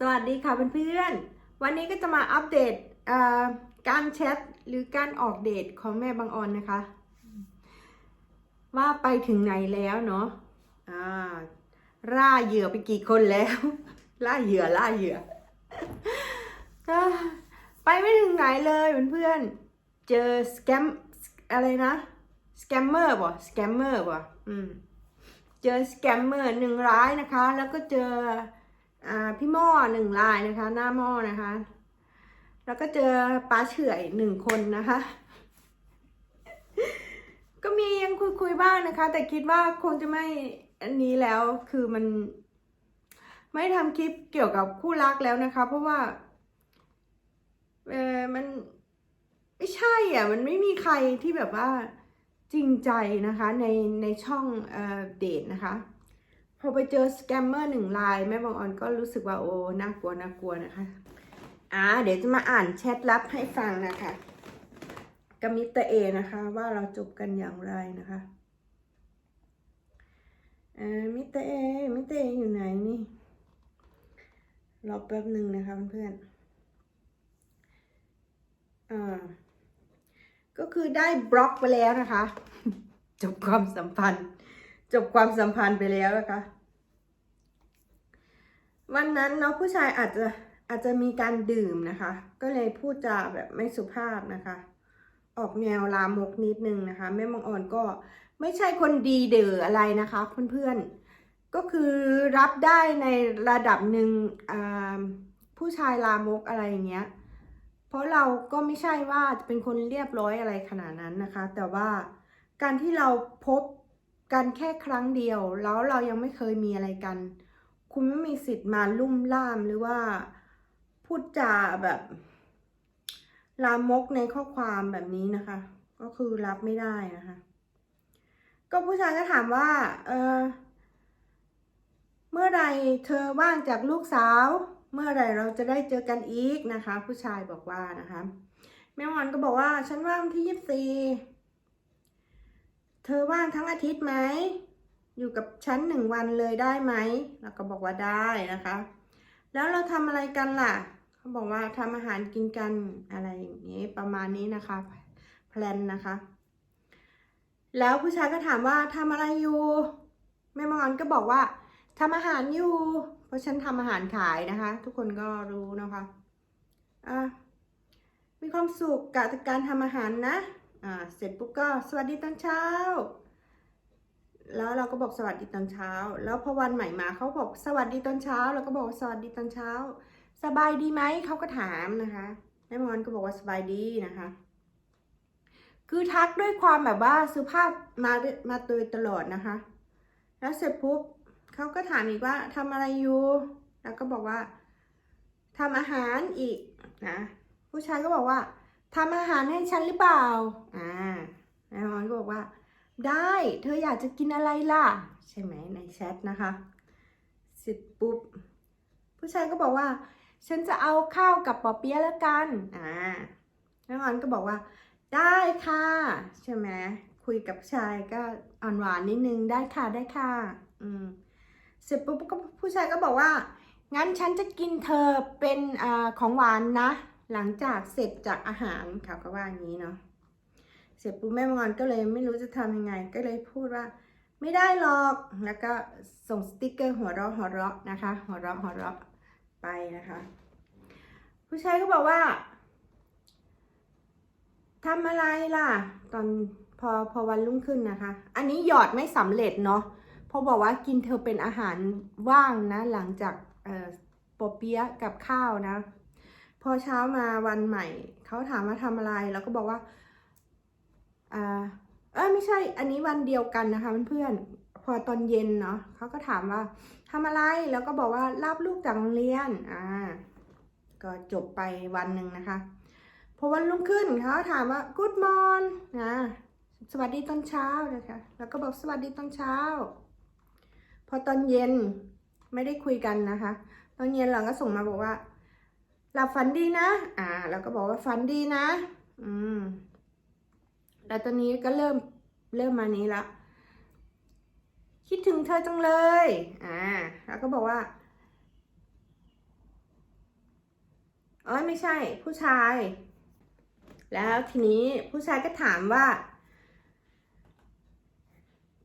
สวัสดีค่ะเพื่อนๆ วันนี้ก็จะมาอัปเดตการแชทหรือการออกเดทของแม่บางออนนะคะ ว่าไปถึงไหนแล้วเนาะอ่าล่าเหยื่อไปกี่คนแล้ว ล่าเหยื่อล่าเหยื่อ ไปไม่ถึงไหนเลยเพื่อนๆ เจอสแกมอะไรนะสแกมเมอร์บ่สแกมเมอร์บ่อืมเจอสแกมเมอร์หนึ่งร้ายนะคะ แล้วก็เจอ พี่หม้อหนึ่งลายนะคะ หน้าหม้อนะคะ แล้วก็เจอปลาเฉื่อยหนึ่งคนนะคะ ก็มียังคุยคุยๆบ้างนะคะ แต่คิดว่าคงจะไม่อันนี้แล้วคือมัน ไม่ทำคลิปเกี่ยวกับคู่รักแล้วนะคะ เพราะว่าเออมันไม่ใช่อะ มันไม่มีใครที่แบบว่าจริงใจนะคะ ในในช่องเอ่อเดทนะคะ อไปเจอสแกมเมอร์หนึ่งรายแม่บางออนก็รู้สึกว่าโอ้น่ากลัวน่ากลัวนะคะอ่าเดี๋ยวจะมาอ่านแชทลับให้ฟังนะคะกับมิตรเอนะคะ ว่าเราจบกันอย่างไรนะคะอ่ามิตรเอมิตรเออยู่ไหนนี่รอแป๊บหนึ่งนะคะเพื่อนๆอ่าก็คือได้บล็อกไปแล้วนะคะ จบความสัมพันธ์ จบความสัมพันธ์ไปแล้วนะคะ วันนั้นเนาะผู้ชายอาจจะอาจจะมีการดื่มนะคะ ก็เลยพูดจาแบบไม่สุภาพนะคะ ออกแนวลามกนิดนึงนะคะแม่มังอ่อนก็ไม่ใช่คนดีเดออะไรนะคะเพื่อนๆก็คือรับได้ในระดับหนึ่งผู้ชายลามกอะไรอย่างเงี้ยเพราะเราก็ไม่ใช่ว่าจะเป็นคนเรียบร้อยอะไรขนาดนั้นนะคะ แต่ว่าการที่เราพบกันแค่ครั้งเดียว แล้วเรายังไม่เคยมีอะไรกัน คุณไม่มีสิทธิ์มาลุ่มล่ามหรือว่าพูดจาแบบ ลามกในข้อความแบบนี้นะคะ ก็คือรับไม่ได้นะคะ ก็ผู้ชายก็ถามว่า เออเมื่อไรเธอว่างจากลูกสาว เมื่อไรเราจะได้เจอกันอีกนะคะ ผู้ชายบอกว่านะคะแม่มอนก็บอกว่า ฉันว่างที่ยี่สิบสี่เธอว่างทั้งอาทิตย์ไหม อยู่กับฉันหนึ่งวันเลยได้ไหมเราก็บอกว่าได้นะคะ แล้วเราทำอะไรกันล่ะ เขาบอกว่าทำอาหารกินกันอะไรอย่างนี้ประมาณนี้นะคะแพลนนะคะ แล้วผู้ชายก็ถามว่าทำอะไรอยู่แม่มอนก็บอกว่าทำอาหารอยู่ เพราะฉันทำอาหารขายนะคะ ทุกคนก็รู้นะคะอะมีความสุขกับการทำอาหารนะอ่าเสร็จปุ๊บก็สวัสดีตอนเช้า แล้วเราก็บอกสวัสดีตอนเช้า แล้วพอวันใหม่มาเขาบอกสวัสดีตอนเช้า เราก็บอกสวัสดีตอนเช้า สบายดีไหมเขาก็ถามนะคะแม่มอนก็บอกว่าสบายดีนะคะ คือทักด้วยความแบบว่าสุภาพมามาโดยตลอดนะคะ แล้วเสร็จปุ๊บเขาก็ถามอีกว่าทำอะไรอยู่ แล้วก็บอกว่าทำอาหารอีกนะผู้ชายก็บอกว่าทำอาหารให้ฉันหรือเปล่าอ่าแม่มอนก็บอกว่า ได้ เธออยากจะกินอะไรล่ะ ใช่ไหมในแชทนะคะเสร็จปุ๊บ ผู้ชายก็บอกว่า ฉันจะเอาข้าวกับปอเปี๊ยะแล้วกันอ่าแม่มอนก็บอกว่า ได้ค่ะ ใช่ไหมคุยกับผู้ชายก็อ่อนหวานนิดนึงได้ค่ะได้ค่ะ อืมเสร็จปุ๊บก็ผู้ชายก็บอกว่า งั้นฉันจะกินเธอเป็นอ่าของหวานนะ หลังจากเสร็จจากอาหารเขาก็ว่าอย่างนี้เนาะ ร็จปุ๊บแม่มอนก็เลยไม่รู้จะทำยังไง ก็เลยพูดว่า ไม่ได้หรอก แล้วก็ส่งสติกเกอร์หัวเราะหัวเราะนะคะ หัวเราะหัวเราะไปนะคะ ผู้ชายก็บอกว่าทำอะไรล่ะ ตอนพอพอวันรุ่งขึ้นนะคะ อันนี้หยอดไม่สำเร็จเนาะเพราะบอกว่ากินเธอเป็นอาหารว่างนะ หลังจากเอ่อปอเปี๊ยะกับข้าวนะ พอเช้ามาวันใหม่ เขาถามว่าทำอะไร แล้วก็บอกว่า อ่าเออไม่ใช่ อันนี้วันเดียวกันนะคะเพื่อนๆ พอตอนเย็นเนาะเขาก็ถามว่าทำอะไร แล้วก็บอกว่ารับลูกจากโรงเรียน อ่า ก็จบไปวันหนึ่งนะคะพอวันรุ่งขึ้นเขาถามว่า good morning นะสวัสดีตอนเช้านะคะ แล้วก็บอกสวัสดีตอนเช้า พอตอนเย็นไม่ได้คุยกันนะคะ ตอนเย็นเราก็ส่งมาบอกว่า หลับฝันดีนะ อ่า แล้วก็บอกว่าฝันดีนะ อืม แล้วตอนนี้ก็เริ่มเริ่มมานี้ละ คิดถึงเธอจังเลย อ่า แล้วก็บอกว่าเอ้ยไม่ใช่ ผู้ชาย แล้วทีนี้ผู้ชายก็ถามว่า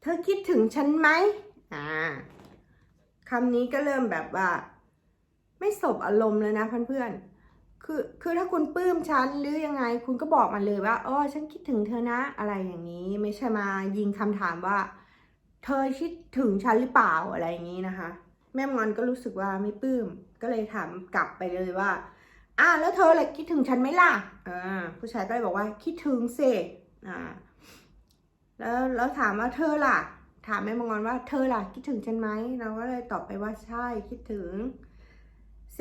เธอคิดถึงฉันไหมอ่าคำนี้ก็เริ่มแบบว่า ไม่สบอารมณ์เลยนะเพื่อนๆ คือคือถ้าคุณปลื้มฉันหรือยังไง คุณก็บอกมาเลยว่าอ๋อฉันคิดถึงเธอนะอะไรอย่างนี้ ไม่ใช่มายิงคำถามว่า เธอคิดถึงฉันหรือเปล่าอะไรอย่างนี้นะคะ แม่มอนก็รู้สึกว่าไม่ปลื้มก็เลยถามกลับไปเลยว่าอ่าแล้วเธอล่ะคิดถึงฉันไหมล่ะอ่าผู้ชายก็เลยบอกว่าคิดถึงเสอ่าแล้วแล้วถามว่าเธอล่ะ ถามแม่มอนว่าเธอล่ะคิดถึงฉันไหมเราก็เลยตอบไปว่าใช่คิดถึง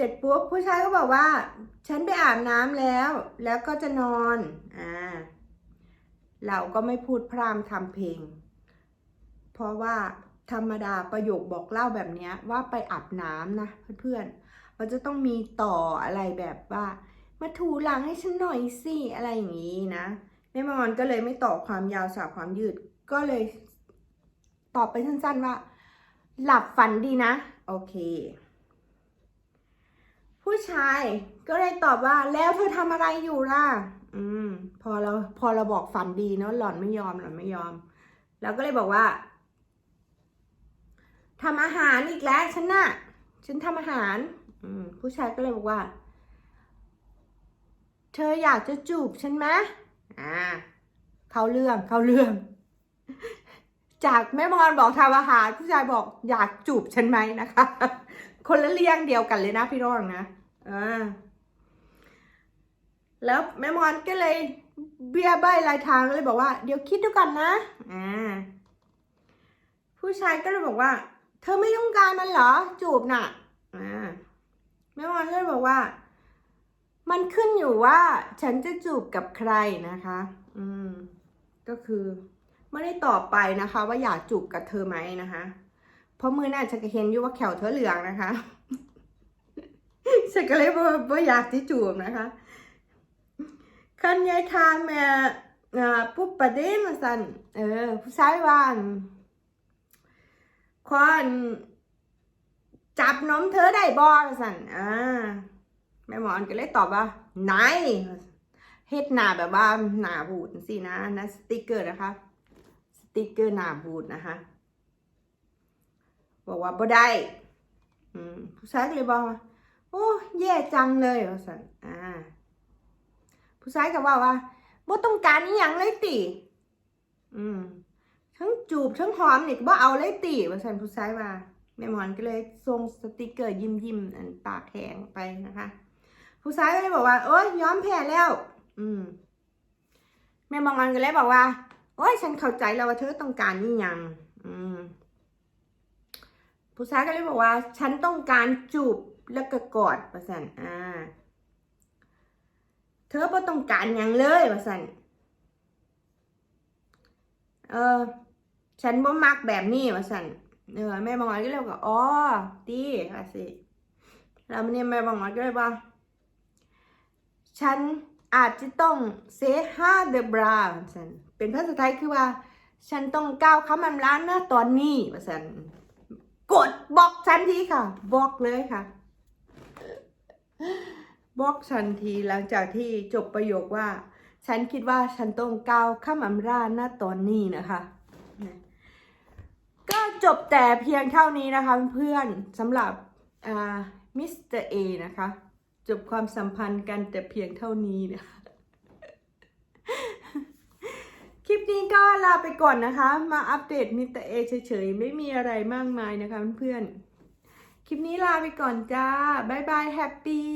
ร็จปุ๊บผู้ชายก็บอกว่า ฉันไปอาบน้ำแล้ว แล้วก็จะนอนอ่าเราก็ไม่พูดพร่ำทำเพลง เพราะว่าธรรมดาประโยคบอกเล่าแบบนี้ว่าไปอาบน้ำนะเพื่อนๆมันจะต้องมีต่ออะไรแบบว่า มาถูหลังให้ฉันหน่อยสิอะไรอย่างนี้นะแม่มอนก็เลยไม่ต่อความยาวสาวความยืด ก็เลยตอบไปสั้นๆว่า หลับฝันดีนะ โอเค ผู้ชายก็เลยตอบว่า แล้วเธอทำอะไรอยู่ล่ะ อืม พอเราพอเราบอกฝันดีเนาะหล่อนไม่ยอมหล่อนไม่ยอม เราก็เลยบอกว่าทำอาหารอีกแล้วฉันน่ะฉันทำอาหาร อืม ผู้ชายก็เลยบอกว่า เธออยากจะจูบฉันไหมอ่าเข้าเรื่องเข้าเรื่อง จากแม่มอนบอกทำอาหาร ผู้ชายบอกอยากจูบฉันไหมนะคะ คนละเรื่องเดียวกันเลยนะพี่น้องนะ อ่าแล้วแม่มอนก็เลยเบี้ยใบลายทางเลยบอกว่า เดี๋ยวคิดดูกันนะอ่าผู้ชายก็เลยบอกว่า เธอไม่ต้องการมันเหรอ จูบน่ะอ่าแม่มอนก็เลยบอกว่า มันขึ้นอยู่ว่า ฉันจะจูบกับใครนะคะ อืม ก็คือไม่ได้ตอบไปนะคะ ว่าอยากจูบกับเธอไหมนะคะ เพราะมือน่าจะเห็นอยู่ว่าแขวเธอเหลืองนะคะ ฉันก็เลยว่าว่าอยากที่จูบนะคะคันยายทานแม่ปุ๊บประเด็นมาสันเออ ผู้ชายว่านคอนจับน้มเธอได้บอสันอ่าแม่หมอนก็เลยตอบว่าไหนเฮ็ดหน้าแบบว่าหน้าบูดสินะนะสติกเกอร์นะคะ สติกเกอร์หน้าบูดนะคะ บอกว่าบ่ได้อืมผู้ชายก็เลยบอกว่า โอ้แย่จังเลยว่าสันอ่า ผู้ชายก็ว่าว่าบ่ต้องการอีหยังเลยติอืมทั้งจูบทั้งหอมนี่ก็บ่เอาเลยติว่าสันผู้ชายว่าแม่หมอนก็เลยส่งสติกเกอร์ยิ้มยิ้มอันปากแข็งไปนะคะ ผู้ชายก็เลยบอกว่าโอ๊ยยอมแพ้แล้ว อืมแม่บางวันก็เลยบอกว่า โอ๊ยฉันเข้าใจแล้วว่าเธอต้องการนี่ยัง อืมผู้ชายก็เลยบอกว่า ฉันต้องการจูบ แล้วก็กอดประสันอ่า เธอบ่ต้องการหยังเลยประสันเออ ฉันบ่มักแบบนี้ประสันเออแม่บางวันก็เลยบอกว่าอ๋อดีว่าสิแล้วเนี่ยแม่บางวันก็เลยว่า ฉันอาจจะต้องเซฮาเดบราสันเป็นภาษาไทยคือว่า ฉันต้องก้าวคำอำลานะตอนนี้ว่าสันกดบล็อกทันทีค่ะบล็อกเลยค่ะ บล็อกทันทีหลังจากที่จบประโยคว่า ฉันคิดว่าฉันต้องก้าวคำอำลาหนะตอนนี้นะคะ ก็จบแต่เพียงเท่านี้นะคะเพื่อนสำหรับมิสเตอร์เอนะคะ จบความสัมพันธ์กันแต่เพียงเท่านี้นะคะคลิปนี้ก็ลาไปก่อนนะคะ มาอัปเดตมิสเตอร์เอเฉยๆ ไม่มีอะไรมากมายนะคะเพื่อนๆ คลิปนี้ลาไปก่อนจ้า บ๊ายบายแฮปปี้